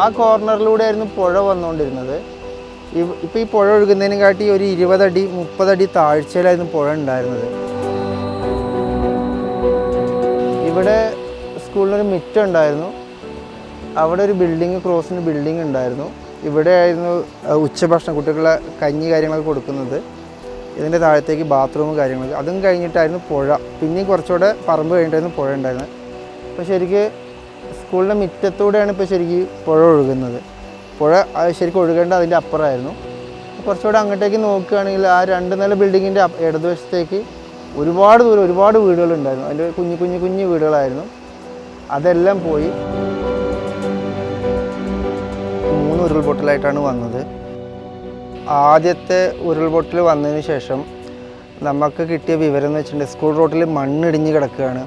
ആ കോർണറിലൂടെ ആയിരുന്നു പുഴ വന്നുകൊണ്ടിരുന്നത്. ഇപ്പോൾ ഈ പുഴ ഒഴുകുന്നതിനും കാട്ടി ഒരു ഇരുപതടി മുപ്പതടി താഴ്ചയിലായിരുന്നു പുഴ ഉണ്ടായിരുന്നത്. ഇവിടെ സ്കൂളിനൊരു മിറ്റം ഉണ്ടായിരുന്നു. അവിടെ ഒരു ബിൽഡിങ് ക്രോസിന് ബിൽഡിംഗ് ഉണ്ടായിരുന്നു. ഇവിടെ ആയിരുന്നു ഉച്ചഭക്ഷണം കുട്ടികളെ കഞ്ഞി കാര്യങ്ങളൊക്കെ കൊടുക്കുന്നത്. ഇതിന്റെ താഴത്തേക്ക് ബാത്റൂം കാര്യങ്ങളൊക്കെ. അതും കഴിഞ്ഞിട്ടായിരുന്നു പുഴ. പിന്നെയും കുറച്ചുകൂടെ പറമ്പ് കഴിഞ്ഞിട്ടായിരുന്നു പുഴ ഉണ്ടായിരുന്നത്. അപ്പോൾ ശരിക്ക് സ്കൂളിന്റെ മുറ്റത്തൂടെയാണ് ഇപ്പോൾ ശരിക്കും പുഴ ഒഴുകുന്നത്. പുഴ ശരിക്കും ഒഴുകേണ്ട അതിന്റെ അപ്പുറമായിരുന്നു. കുറച്ചുകൂടെ അങ്ങോട്ടേക്ക് നോക്കുകയാണെങ്കിൽ ആ രണ്ട് നില ബിൽഡിങ്ങിന്റെ ഇടതുവശത്തേക്ക് ഒരുപാട് ദൂരം ഒരുപാട് വീടുകളുണ്ടായിരുന്നു. അതിന്റെ കുഞ്ഞു കുഞ്ഞു കുഞ്ഞു വീടുകളായിരുന്നു. അതെല്ലാം പോയി മൂന്ന് ഉരുൾപൊട്ടലായിട്ടാണ് വന്നത്. ആദ്യത്തെ ഉരുൾപൊട്ടൽ വന്നതിന് ശേഷം നമുക്ക് കിട്ടിയ വിവരം എന്ന് വെച്ചിട്ടുണ്ടെങ്കിൽ സ്കൂൾ റോട്ടിൽ മണ്ണിടിഞ്ഞ് കിടക്കുകയാണ്.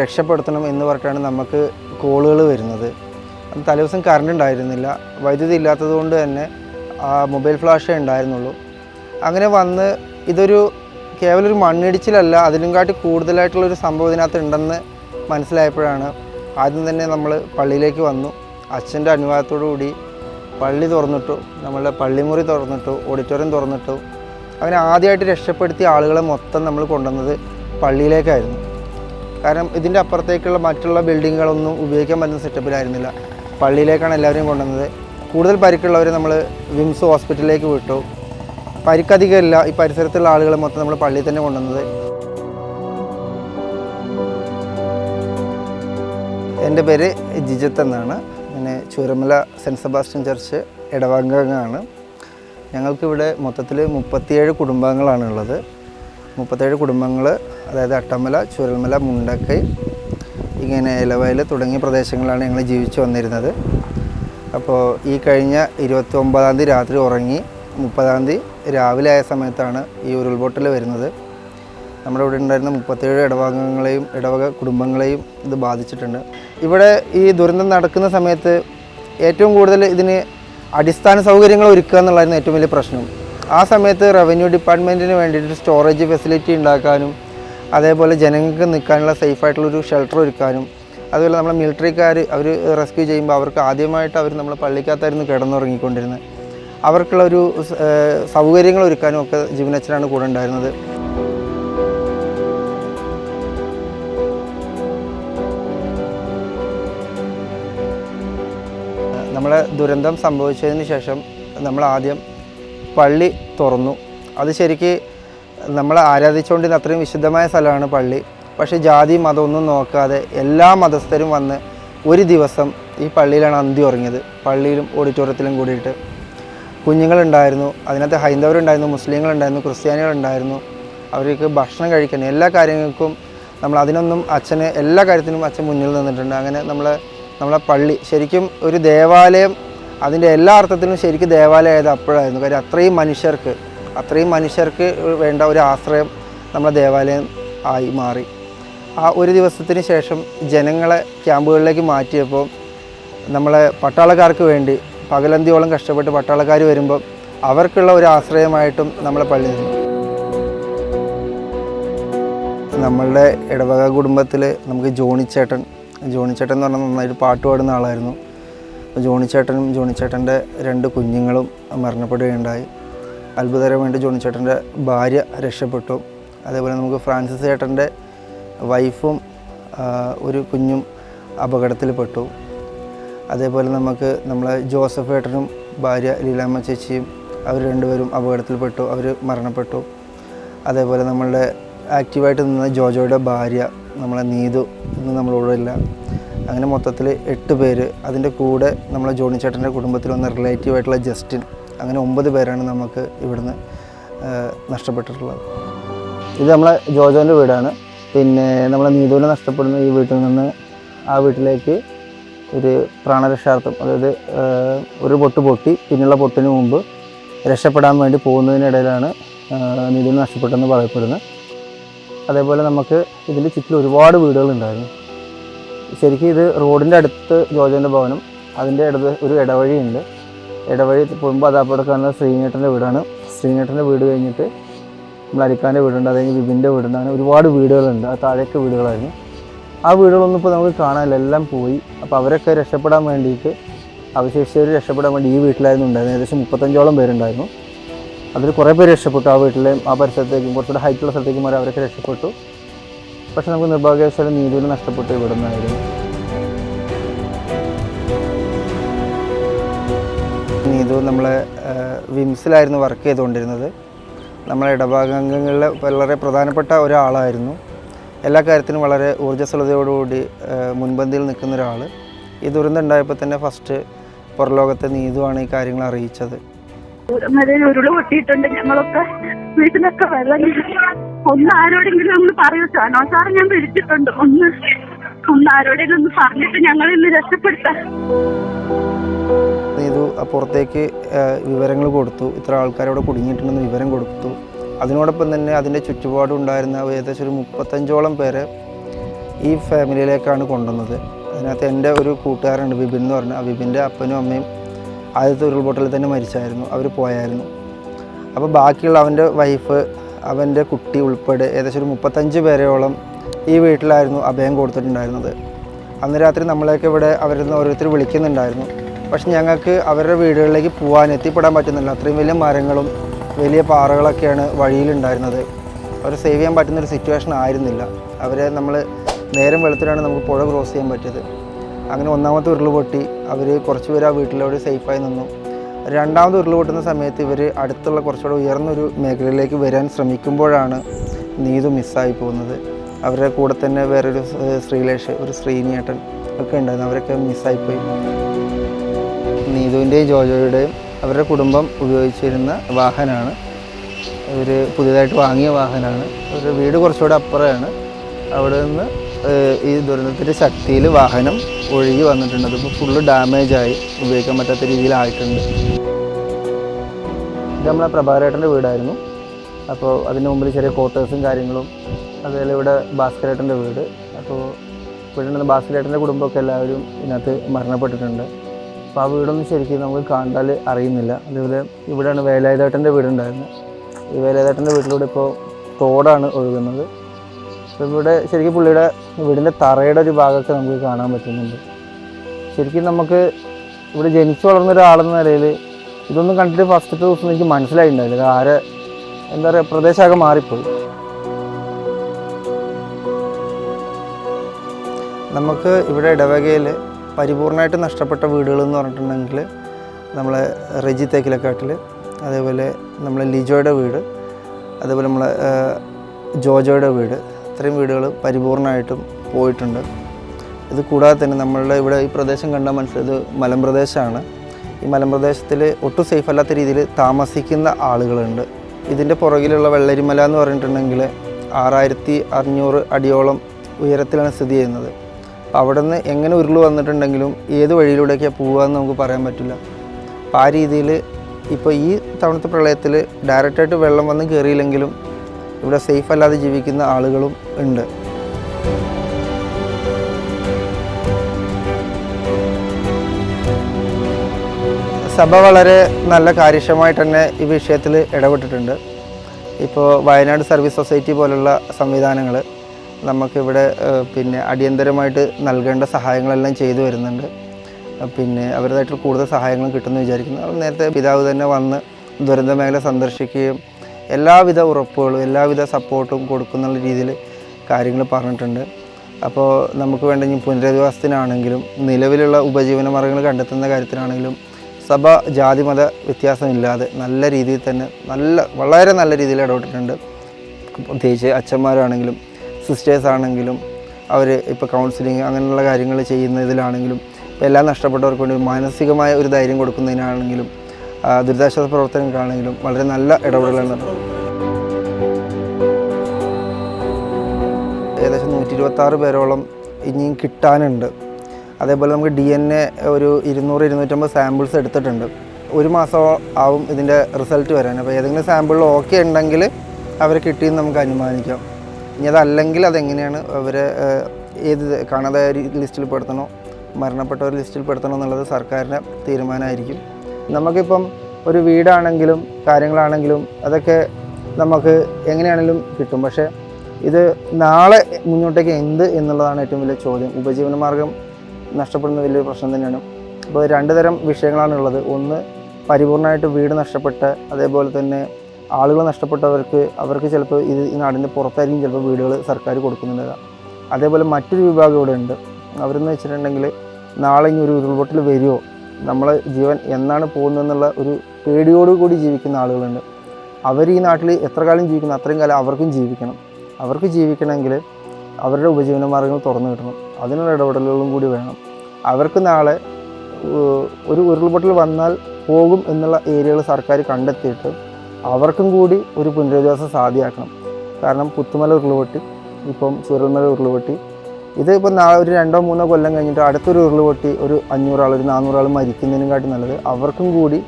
രക്ഷപ്പെടുത്തണം എന്ന് പറഞ്ഞിട്ടാണ് നമുക്ക് കോളുകൾ വരുന്നത്. അന്ന് തലേദിവസം കറണ്ട് ഉണ്ടായിരുന്നില്ല. വൈദ്യുതി ഇല്ലാത്തത് കൊണ്ട് തന്നെ ആ മൊബൈൽ ഫ്ലാഷേ ഉണ്ടായിരുന്നുള്ളൂ. അങ്ങനെ വന്ന് ഇതൊരു കേവലം ഒരു മണ്ണിടിച്ചിലല്ല അതിലും കാട്ടി കൂടുതലായിട്ടുള്ളൊരു സംഭവം ഇതിനകത്ത് ഉണ്ടെന്ന് മനസ്സിലായപ്പോഴാണ് ആദ്യം തന്നെ നമ്മൾ പള്ളിയിലേക്ക് വന്നു. അച്ഛന്റെ അനുവാദത്തോടു കൂടി പള്ളി തുറന്നിട്ടു. നമ്മളുടെ പള്ളിമുറി തുറന്നിട്ടു ഓഡിറ്റോറിയം തുറന്നിട്ടു. അങ്ങനെ ആദ്യമായിട്ട് രക്ഷപ്പെടുത്തിയ ആളുകളെ മൊത്തം നമ്മൾ കൊണ്ടുവന്നത് പള്ളിയിലേക്കായിരുന്നു. കാരണം ഇതിന്റെ അപ്പുറത്തേക്കുള്ള മറ്റുള്ള ബിൽഡിങ്ങുകളൊന്നും ഉപയോഗിക്കാൻ പറ്റുന്ന സെറ്റപ്പിലായിരുന്നില്ല പള്ളിയിലേക്കാണ് എല്ലാവരെയും കൊണ്ടുവന്നത്. കൂടുതൽ പരിക്കുള്ളവരെ നമ്മൾ വിംസ് ഹോസ്പിറ്റലിലേക്ക് വിട്ടു. പരിക്കധികമില്ല. ഈ പരിസരത്തുള്ള ആളുകളെ മൊത്തം നമ്മൾ പള്ളിയിൽ തന്നെ കൊണ്ടുവന്നത്. എന്റെ പേര് ജിജിത്ത് എന്നാണ്. പിന്നെ ചൂരമല സെന്റ് സെബാസ്റ്റ്യൻ ചർച്ച് ഇടവങ്കമാണ് ഞങ്ങൾക്കിവിടെ മൊത്തത്തിൽ മുപ്പത്തിയേഴ് കുടുംബാംഗങ്ങളാണ് ഉള്ളത്. മുപ്പത്തേഴ് കുടുംബങ്ങൾ അതായത് അട്ടമല ചുരൽമല മുണ്ടക്കൈ ഇങ്ങനെ ഇലവയൽ തുടങ്ങിയ പ്രദേശങ്ങളിലാണ് ഞങ്ങൾ ജീവിച്ചു വന്നിരുന്നത്. അപ്പോൾ ഈ കഴിഞ്ഞ ഇരുപത്തി ഒമ്പതാം തീയതി രാത്രി ഉറങ്ങി മുപ്പതാം തീയതി രാവിലെ ആയ സമയത്താണ് ഈ ഉരുൾപൊട്ടൽ വരുന്നത്. നമ്മുടെ ഇവിടെ ഉണ്ടായിരുന്ന മുപ്പത്തേഴ് ഇടവകങ്ങളെയും ഇടവക കുടുംബങ്ങളെയും ഇത് ബാധിച്ചിട്ടുണ്ട്. ഇവിടെ ഈ ദുരന്തം നടക്കുന്ന സമയത്ത് ഏറ്റവും കൂടുതൽ ഇതിന് അടിസ്ഥാന സൗകര്യങ്ങൾ ഒരുക്കുക എന്നുള്ളതായിരുന്നു ഏറ്റവും വലിയ പ്രശ്നം. ആ സമയത്ത് റവന്യൂ ഡിപ്പാർട്ട്മെന്റിന് വേണ്ടിയിട്ട് സ്റ്റോറേജ് ഫെസിലിറ്റി ഉണ്ടാക്കാനും അതേപോലെ ജനങ്ങൾക്ക് നിൽക്കാനുള്ള സേഫ് സേഫായിട്ടുള്ളൊരു ഷെൽട്ടർ ഒരുക്കാനും അതുപോലെ നമ്മളെ മിലിറ്ററിക്കാർ അവർ റെസ്ക്യൂ ചെയ്യുമ്പോൾ അവർക്ക് ആദ്യമായിട്ട് അവർ നമ്മളെ പള്ളിക്കകത്തായിരുന്നു കിടന്നുറങ്ങിക്കൊണ്ടിരുന്നത് അവർക്കുള്ള ഒരു സൗകര്യങ്ങൾ ഒരുക്കാനും ഒക്കെ ജീവനച്ചനാണ് കൂടെ ഉണ്ടായിരുന്നത്. നമ്മളെ ദുരന്തം സംഭവിച്ചതിന് ശേഷം നമ്മൾ ആദ്യം പള്ളി തുറന്നു. അത് ശരിക്ക് നമ്മൾ ആരാധിച്ചുകൊണ്ടിരുന്ന അത്രയും വിശുദ്ധമായ സ്ഥലമാണ് പള്ളി. പക്ഷേ ജാതി മതമൊന്നും നോക്കാതെ എല്ലാ മതസ്ഥരും വന്ന് ഒരു ദിവസം ഈ പള്ളിയിലാണ് അന്തി ഉറങ്ങിയത്. പള്ളിയിലും ഓഡിറ്റോറിയത്തിലും കൂടിയിട്ട്. കുഞ്ഞുങ്ങളുണ്ടായിരുന്നു. അതിനകത്ത് ഹൈന്ദവരുണ്ടായിരുന്നു മുസ്ലിങ്ങളുണ്ടായിരുന്നു ക്രിസ്ത്യാനികളുണ്ടായിരുന്നു. അവർക്ക് ഭക്ഷണം കഴിക്കണം എല്ലാ കാര്യങ്ങൾക്കും നമ്മൾ അതിനൊന്നും അച്ഛന് എല്ലാ കാര്യത്തിനും അച്ഛൻ മുന്നിൽ നിന്നിട്ടുണ്ട്. അങ്ങനെ നമ്മൾ നമ്മളെ പള്ളി ശരിക്കും ഒരു ദേവാലയം അതിന്റെ എല്ലാ അർത്ഥത്തിലും ശരിക്കും ദേവാലയം ആയത് അപ്പോഴായിരുന്നു. കാര്യം അത്രയും മനുഷ്യർക്ക് അത്രയും മനുഷ്യർക്ക് വേണ്ട ഒരു ആശ്രയം നമ്മുടെ ദേവാലയം ആയി മാറി. ആ ഒരു ദിവസത്തിന് ശേഷം ജനങ്ങളെ ക്യാമ്പുകളിലേക്ക് മാറ്റിയപ്പോൾ നമ്മളെ പട്ടാളക്കാർക്ക് വേണ്ടി പകലന്തിയോളം കഷ്ടപ്പെട്ട് പട്ടാളക്കാർ വരുമ്പോൾ അവർക്കുള്ള ഒരു ആശ്രയമായിട്ടും നമ്മളെ പള്ളി നിന്നു. നമ്മളുടെ ഇടവക കുടുംബത്തിൽ നമുക്ക് ജോണിച്ചേട്ടൻ ജോണിച്ചേട്ടൻ എന്ന് പറഞ്ഞാൽ നന്നായിട്ട് പാട്ട് പാടുന്ന ആളായിരുന്നു. ജോണിച്ചേട്ടനും ജോണിച്ചേട്ടന്റെ രണ്ട് കുഞ്ഞുങ്ങളും മരണപ്പെടുകയുണ്ടായി. അത്ഭുതകരമായിട്ട് ജോണിച്ചേട്ടന്റെ ഭാര്യ രക്ഷപ്പെട്ടു. അതേപോലെ നമുക്ക് ഫ്രാൻസിസ് ചേട്ടന്റെ വൈഫും ഒരു കുഞ്ഞും അപകടത്തിൽപ്പെട്ടു. അതേപോലെ നമുക്ക് നമ്മളെ ജോസഫ് ഏട്ടനും ഭാര്യ ലീലാമ്മ ചേച്ചിയും അവർ രണ്ടുപേരും അപകടത്തിൽപ്പെട്ടു അവർ മരണപ്പെട്ടു. അതേപോലെ നമ്മളുടെ ആക്റ്റീവായിട്ട് നിന്ന ജോജോയുടെ ഭാര്യ നമ്മളെ നീതു ഇന്ന് നമ്മളോട് ഇല്ല അങ്ങനെ മൊത്തത്തിൽ എട്ട് പേര്. അതിന്റെ കൂടെ നമ്മളെ ജോണി ചേട്ടന്റെ കുടുംബത്തിൽ വന്ന റിലേറ്റീവായിട്ടുള്ള ജസ്റ്റിൻ. അങ്ങനെ ഒമ്പത് പേരാണ് നമുക്ക് ഇവിടുന്ന് നഷ്ടപ്പെട്ടിട്ടുള്ളത്. ഇത് നമ്മളെ ജോജോന്റെ വീടാണ്. പിന്നെ നമ്മളെ നീതുവിനെ നഷ്ടപ്പെടുന്ന ഈ വീട്ടിൽ നിന്ന് ആ വീട്ടിലേക്ക് ഒരു പ്രാണരക്ഷാർത്ഥം അതായത് ഒരു പൊട്ട് പൊട്ടി പിന്നുള്ള പൊട്ടിന് മുമ്പ് രക്ഷപ്പെടാൻ വേണ്ടി പോകുന്നതിനിടയിലാണ് നീതുവിനെ നഷ്ടപ്പെട്ടെന്ന് പറയപ്പെടുന്നത്. അതേപോലെ നമുക്ക് ഇതിന്റെ ചുറ്റിൽ ഒരുപാട് വീടുകളുണ്ടായിരുന്നു ശരിക്കും ഇത് റോഡിന്റെ അടുത്ത് ജോജോന്റെ ഭവനം അതിന്റെ ഇടത് ഒരു ഇടവഴിയുണ്ട്. ഇടവഴി പോകുമ്പോൾ അതപ്പോഴെ കാണുന്നത് ശ്രീനേട്ടന്റെ വീടാണ്. ശ്രീനേട്ടന്റെ വീട് കഴിഞ്ഞിട്ട് നമ്മൾ അരിക്കാന്റെ വീടുണ്ട് അത് കഴിഞ്ഞ് വിപിന്റെ വീടുണ്ട് അങ്ങനെ ഒരുപാട് വീടുകളുണ്ട് ആ താഴേക്ക് വീടുകളായിരുന്നു. ആ വീടുകളൊന്നും ഇപ്പോൾ നമുക്ക് കാണാനില്ല എല്ലാം പോയി. അപ്പോൾ അവരൊക്കെ രക്ഷപ്പെടാൻ വേണ്ടിയിട്ട് അവശേഷിച്ചവർ രക്ഷപ്പെടാൻ വേണ്ടി ഈ വീട്ടിലായിരുന്നു ഉണ്ടായിരുന്നത്. ഏകദേശം മുപ്പത്തഞ്ചോളം പേരുണ്ടായിരുന്നു. അതിൽ കുറേ പേര് രക്ഷപ്പെട്ടു. ആ വീട്ടിലെ ആ പരിസരത്തേക്കും കുറച്ചുകൂടെ ഹൈറ്റുള്ള സ്ഥലത്തേക്കും വരെ അവരൊക്കെ രക്ഷപ്പെട്ടു. പക്ഷേ നമുക്ക് നിർഭാഗ്യവശാലും നീതിയിൽ നഷ്ടപ്പെട്ടു ഇവിടെ നിന്നായിരുന്നു നമ്മളെ ആ, വിംസിലായിരുന്നു വർക്ക് ചെയ്തുകൊണ്ടിരുന്നത്. നമ്മളെ ഇടഭാഗങ്ങളിലെ വളരെ പ്രധാനപ്പെട്ട ഒരാളായിരുന്നു. എല്ലാ കാര്യത്തിനും വളരെ ഊർജസ്വലതയോടുകൂടി മുൻപന്തിയിൽ നിൽക്കുന്ന ഒരാൾ ഈ ദുരന്തം ഉണ്ടായപ്പോൾ തന്നെ ഫസ്റ്റ് പുറലോകത്തെ നീതുവാണ് ഈ കാര്യങ്ങൾ അറിയിച്ചത്. ഞങ്ങളൊക്കെ. ഒന്ന് ആരോടെങ്കിലും ഒന്ന് സാർ ഞാൻ വിളിച്ചിട്ടുണ്ട്. ഒന്ന് ഒന്ന് ആരോടെങ്കിലും ഒന്ന് പറഞ്ഞിട്ട് ഞങ്ങളിന്ന് രക്ഷപ്പെടുത്താം. നീതു പുറത്തേക്ക് വിവരങ്ങൾ കൊടുത്തു. ഇത്ര ആൾക്കാരോട് കുടുങ്ങിയിട്ടുണ്ടെന്ന് വിവരം കൊടുത്തു. അതിനോടൊപ്പം തന്നെ അതിന്റെ ചുറ്റുപാടുണ്ടായിരുന്ന ഏകദേശം ഒരു മുപ്പത്തഞ്ചോളം പേരെ ഈ ഫാമിലിയിലേക്കാണ് കൊണ്ടുവന്നത്. അതിനകത്ത് എന്റെ ഒരു കൂട്ടുകാരുണ്ട് വിപിൻ എന്ന് പറഞ്ഞ. വിപിന്റെ അപ്പനും അമ്മയും ആദ്യത്തെ ഉരുൾപൊട്ടലിൽ തന്നെ മരിച്ചായിരുന്നു. അവർ പോയായിരുന്നു. അപ്പോൾ ബാക്കിയുള്ള അവന്റെ വൈഫ് അവന്റെ കുട്ടി ഉൾപ്പെടെ ഏകദേശം ഒരു മുപ്പത്തഞ്ച് പേരെയോളം ഈ വീട്ടിലായിരുന്നു അഭയം കൊടുത്തിട്ടുണ്ടായിരുന്നത്. അന്ന് രാത്രി നമ്മളെയൊക്കെ ഇവിടെ അവരിൽ നിന്ന് ഓരോരുത്തർ വിളിക്കുന്നുണ്ടായിരുന്നു. പക്ഷെ ഞങ്ങൾക്ക് അവരുടെ വീടുകളിലേക്ക് പോകാൻ എത്തിപ്പെടാൻ പറ്റുന്നില്ല. അത്രയും വലിയ മരങ്ങളും വലിയ പാറകളൊക്കെയാണ് വഴിയിലുണ്ടായിരുന്നത്. അവരെ സേവ് ചെയ്യാൻ പറ്റുന്നൊരു സിറ്റുവേഷൻ ആയിരുന്നില്ല. അവരെ നമ്മൾ നേരം വെളുത്തിലാണ് നമുക്ക് പുഴ ക്രോസ് ചെയ്യാൻ പറ്റിയത്. അങ്ങനെ ഒന്നാമത്തെ ഉരുൾ പൊട്ടി. അവർ കുറച്ച് പേര് ആ വീട്ടിലോട് സേഫായി നിന്നു. രണ്ടാമത് ഉരുൾ പൊട്ടുന്ന സമയത്ത് ഇവർ അടുത്തുള്ള കുറച്ചുകൂടെ ഉയർന്നൊരു മേഖലയിലേക്ക് വരാൻ ശ്രമിക്കുമ്പോഴാണ് നീതു മിസ്സായി പോകുന്നത്. അവരുടെ കൂടെ തന്നെ വേറൊരു ശ്രീലേഷ് ഒരു ശ്രീനിയേട്ടൻ ഒക്കെ ഉണ്ടായിരുന്നു. അവരൊക്കെ മിസ്സായിപ്പോയി നീതുവിന്റെയും ജോജോയുടെയും അവരുടെ കുടുംബം ഉപയോഗിച്ചിരുന്ന വാഹനമാണ്. ഇവർ പുതിയതായിട്ട് വാങ്ങിയ വാഹനമാണ്. ഒരു വീട് കുറച്ചുകൂടെ അപ്പുറമാണ്. അവിടെ നിന്ന് ഈ ദുരന്തത്തിന്റെ ശക്തിയിൽ വാഹനം ഒഴുകി വന്നിട്ടുണ്ട്. അതിപ്പോൾ ഫുള്ള് ഡാമേജായി ഉപയോഗിക്കാൻ പറ്റാത്ത രീതിയിലായിട്ടുണ്ട്. ഇത് നമ്മളെ പ്രഭാകരേട്ടന്റെ വീടായിരുന്നു. അപ്പോൾ അതിന് മുമ്പിൽ ചെറിയ ക്വാർട്ടേഴ്സും കാര്യങ്ങളും അതുപോലെ ഇവിടെ ഭാസ്കരേട്ടന്റെ വീട്. അപ്പോൾ ഇവിടെ നിന്ന് ഭാസ്കരേട്ടന്റെ കുടുംബമൊക്കെ എല്ലാവരും ഇതിനകത്ത് മരണപ്പെട്ടിട്ടുണ്ട്. അപ്പോൾ ആ വീടൊന്നും ശരിക്കും നമുക്ക് കണ്ടാൽ അറിയുന്നില്ല. അതേപോലെ ഇവിടെയാണ് വേലായുധേട്ടന്റെ വീടുണ്ടായിരുന്നത്. ഈ വേലായുധേട്ടന്റെ വീട്ടിലൂടെ ഇപ്പോൾ തോടാണ് ഒഴുകുന്നത്. അപ്പോൾ ഇവിടെ ശരിക്കും പുള്ളിയുടെ വീടിന്റെ തറയുടെ ഒരു ഭാഗമൊക്കെ നമുക്ക് കാണാൻ പറ്റുന്നുണ്ട്. ശരിക്കും നമുക്ക് ഇവിടെ ജനിച്ചു വളർന്ന ഒരാളെന്ന നിലയിൽ ഇതൊന്നും കണ്ടിട്ട് ഫസ്റ്റത്തെ ദിവസം എനിക്ക് മനസ്സിലായിട്ടുണ്ടായില്ല ആരെ എന്താ പറയുക പ്രദേശമൊക്കെ മാറിപ്പോയി. നമുക്ക് ഇവിടെ ഇടവകയിൽ പരിപൂർണമായിട്ട് നഷ്ടപ്പെട്ട വീടുകൾ എന്ന് പറഞ്ഞിട്ടുണ്ടെങ്കിൽ നമ്മളെ റെജി തേക്കിലക്കാട്ടിൽ അതേപോലെ നമ്മളെ ലിജോയുടെ വീട് അതേപോലെ നമ്മളെ ജോജോയുടെ വീട് ഇത്രയും വീടുകൾ പരിപൂർണമായിട്ടും പോയിട്ടുണ്ട്. ഇത് കൂടാതെ തന്നെ നമ്മളുടെ ഇവിടെ ഈ പ്രദേശം കണ്ടാൽ മനസ്സിലായത് മലമ്പ്രദേശമാണ് ഈ മലമ്പ്രദേശത്തിൽ ഒട്ടും സേഫ് അല്ലാത്ത രീതിയിൽ താമസിക്കുന്ന ആളുകളുണ്ട്. ഇതിന്റെ പുറകിലുള്ള വെള്ളരിമല എന്ന് പറഞ്ഞിട്ടുണ്ടെങ്കിൽ ആറായിരത്തി അഞ്ഞൂറ് അടിയോളം ഉയരത്തിലാണ് സ്ഥിതി ചെയ്യുന്നത്. അവിടെ നിന്ന് എങ്ങനെ ഉരുൾ വന്നിട്ടുണ്ടെങ്കിലും ഏത് വഴിയിലൂടെയൊക്കെയാണ് പോവുകയെന്ന് നമുക്ക് പറയാൻ പറ്റില്ല. അപ്പോൾ ആ രീതിയിൽ ഇപ്പോൾ ഈ തവണത്തെ പ്രളയത്തിൽ ഡയറക്റ്റായിട്ട് വെള്ളം വന്ന് കയറിയില്ലെങ്കിലും ഇവിടെ സേഫ് അല്ലാതെ ജീവിക്കുന്ന ആളുകളും ഉണ്ട്. സഭ വളരെ നല്ല കാര്യക്ഷമമായിട്ട് തന്നെ ഈ വിഷയത്തിൽ ഇടപെട്ടിട്ടുണ്ട്. ഇപ്പോൾ വയനാട് സർവീസ് സൊസൈറ്റി പോലുള്ള സംവിധാനങ്ങൾ നമുക്കിവിടെ പിന്നെ അടിയന്തരമായിട്ട് നൽകേണ്ട സഹായങ്ങളെല്ലാം ചെയ്തു വരുന്നുണ്ട്. പിന്നെ അവരുടേതായിട്ട് കൂടുതൽ സഹായങ്ങളും കിട്ടുമെന്ന് വിചാരിക്കുന്നു. നേരത്തെ പിതാവ് തന്നെ വന്ന് ദുരന്ത മേഖല സന്ദർശിക്കുകയും എല്ലാവിധ ഉറപ്പുകളും എല്ലാവിധ സപ്പോർട്ടും കൊടുക്കുന്ന രീതിയിൽ കാര്യങ്ങൾ പറഞ്ഞിട്ടുണ്ട്. അപ്പോൾ നമുക്ക് വേണ്ട ഇനി പുനരധിവാസത്തിനാണെങ്കിലും നിലവിലുള്ള ഉപജീവന മാർഗങ്ങൾ കണ്ടെത്തുന്ന കാര്യത്തിനാണെങ്കിലും സഭ ജാതി മത വ്യത്യാസമില്ലാതെ നല്ല രീതിയിൽ തന്നെ നല്ല വളരെ നല്ല രീതിയിൽ ഇടപെട്ടിട്ടുണ്ട്. പ്രത്യേകിച്ച് അച്ഛന്മാരാണെങ്കിലും സിസ്റ്റേഴ്സ് ആണെങ്കിലും അവർ ഇപ്പോൾ കൗൺസിലിംഗ് അങ്ങനെയുള്ള കാര്യങ്ങൾ ചെയ്യുന്നതിലാണെങ്കിലും എല്ലാം നഷ്ടപ്പെട്ടവർക്ക് വേണ്ടി മാനസികമായ ഒരു ധൈര്യം കൊടുക്കുന്നതിനാണെങ്കിലും ദുരിതാശ്വാസ പ്രവർത്തനങ്ങൾക്കാണെങ്കിലും വളരെ നല്ല ഇടപെടലാണ് ഏകദേശം നൂറ്റി ഇരുപത്താറ് പേരോളം ഇനിയും കിട്ടാനുണ്ട്. അതേപോലെ നമുക്ക് ഡി എൻ എ ഒരു ഇരുന്നൂറ് ഇരുന്നൂറ്റമ്പത് സാമ്പിൾസ് എടുത്തിട്ടുണ്ട്. ഒരു മാസം ആവും ഇതിന്റെ റിസൾട്ട് വരാൻ. അപ്പോൾ ഏതെങ്കിലും സാമ്പിൾ ഓക്കെ ഉണ്ടെങ്കിൽ അവരെ കിട്ടിയെന്ന് നമുക്ക് അനുമാനിക്കാം. ഇനി അതല്ലെങ്കിൽ അതെങ്ങനെയാണ് അവരെ ഏത് കാണാതായ ലിസ്റ്റിൽ പെടുത്തണോ മരണപ്പെട്ടവർ ലിസ്റ്റിൽ പെടുത്തണോ എന്നുള്ളത് സർക്കാരിന്റെ തീരുമാനമായിരിക്കും. നമുക്കിപ്പം ഒരു വീടാണെങ്കിലും കാര്യങ്ങളാണെങ്കിലും അതൊക്കെ നമുക്ക് എങ്ങനെയാണെങ്കിലും കിട്ടും. പക്ഷേ ഇത് നാളെ മുന്നോട്ടേക്ക് എന്ത് എന്നുള്ളതാണ് ഏറ്റവും വലിയ ചോദ്യം. ഉപജീവന മാർഗം നഷ്ടപ്പെടുന്ന വലിയൊരു പ്രശ്നം തന്നെയാണ്. അപ്പോൾ രണ്ട് തരം വിഷയങ്ങളാണുള്ളത് ഒന്ന് പരിപൂർണമായിട്ട് വീട് നഷ്ടപ്പെട്ട അതേപോലെ തന്നെ ആളുകൾ നഷ്ടപ്പെട്ടവർക്ക് അവർക്ക് ചിലപ്പോൾ ഇത് ഈ നാടിന്റെ പുറത്തായിരിക്കും ചിലപ്പോൾ വീടുകൾ സർക്കാർ കൊടുക്കുന്നുണ്ട്. അതേപോലെ മറ്റൊരു വിഭാഗം ഇവിടെ ഉണ്ട്. അവരെന്ന് വെച്ചിട്ടുണ്ടെങ്കിൽ നാളെ ഇനി ഒരു ഉരുൾപൊട്ടൽ വരുമോ നമ്മളെ ജീവൻ എന്നാണ് പോകുന്നതെന്നുള്ള ഒരു പേടിയോടുകൂടി ജീവിക്കുന്ന ആളുകളുണ്ട്. അവർ ഈ നാട്ടിൽ എത്ര കാലം ജീവിക്കുന്നു? അത്രയും കാലം അവർക്കും ജീവിക്കണം. അവർക്ക് ജീവിക്കണമെങ്കിൽ അവരുടെ ഉപജീവന മാർഗങ്ങൾ തുറന്നു കിട്ടണം. അതിനുള്ള ഇടപെടലുകളും കൂടി വേണം. അവർക്ക് നാളെ ഒരു ഉരുൾപൊട്ടൽ വന്നാൽ പോകും എന്നുള്ള ഏരിയകൾ സർക്കാർ കണ്ടെത്തിയിട്ട് അവർക്കും കൂടി ഒരു പുനരധിവാസം സാധ്യമാക്കണം. കാരണം പുത്തുമല ഉരുളുപൊട്ടി ഇപ്പം ചുരൽമല ഉരുളുപൊട്ടി. ഇത് ഇപ്പം നാളെ ഒരു രണ്ടോ മൂന്നോ കൊല്ലം കഴിഞ്ഞിട്ട് അടുത്തൊരു ഉരുളുപൊട്ടി ഒരു അഞ്ഞൂറാൾ ഒരു നാനൂറാൾ മരിക്കുന്നതിനും കാട്ടി നല്ലത് അവർക്കും കൂടി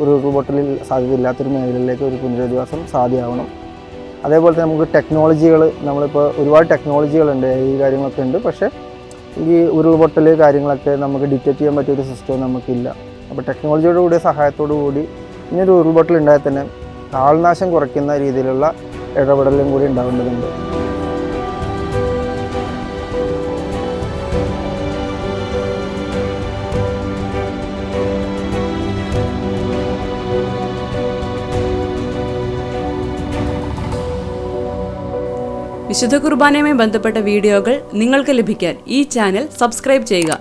ഒരു ഉരുൾപൊട്ടലിൽ സാധ്യതയില്ലാത്തൊരു മേഖലയിലേക്ക് ഒരു പുനരധിവാസം സാധ്യമാവണം. അതേപോലെ തന്നെ നമുക്ക് ടെക്നോളജികൾ നമ്മളിപ്പോൾ ഒരുപാട് ടെക്നോളജികളുണ്ട് ഈ കാര്യങ്ങളൊക്കെ ഉണ്ട്. പക്ഷേ ഈ ഉരുൾപൊട്ടൽ കാര്യങ്ങളൊക്കെ നമുക്ക് ഡിറ്റക്റ്റ് ചെയ്യാൻ പറ്റിയ ഒരു സിസ്റ്റം നമുക്കില്ല. അപ്പോൾ ടെക്നോളജിയോട് കൂടിയ സഹായത്തോടു കൂടി ഇങ്ങനൊരു ഉരുൾപൊട്ടൽ ഉണ്ടായാൽ തന്നെ ആൾനാശം കുറയ്ക്കുന്ന രീതിയിലുള്ള ഇടപെടലും കൂടി ഉണ്ടാവേണ്ടതുണ്ട്. വിശുദ്ധ കുർബാനയുമായി ബന്ധപ്പെട്ട വീഡിയോകൾ നിങ്ങൾക്ക് ലഭിക്കാൻ ഈ ചാനൽ സബ്സ്ക്രൈബ് ചെയ്യുക.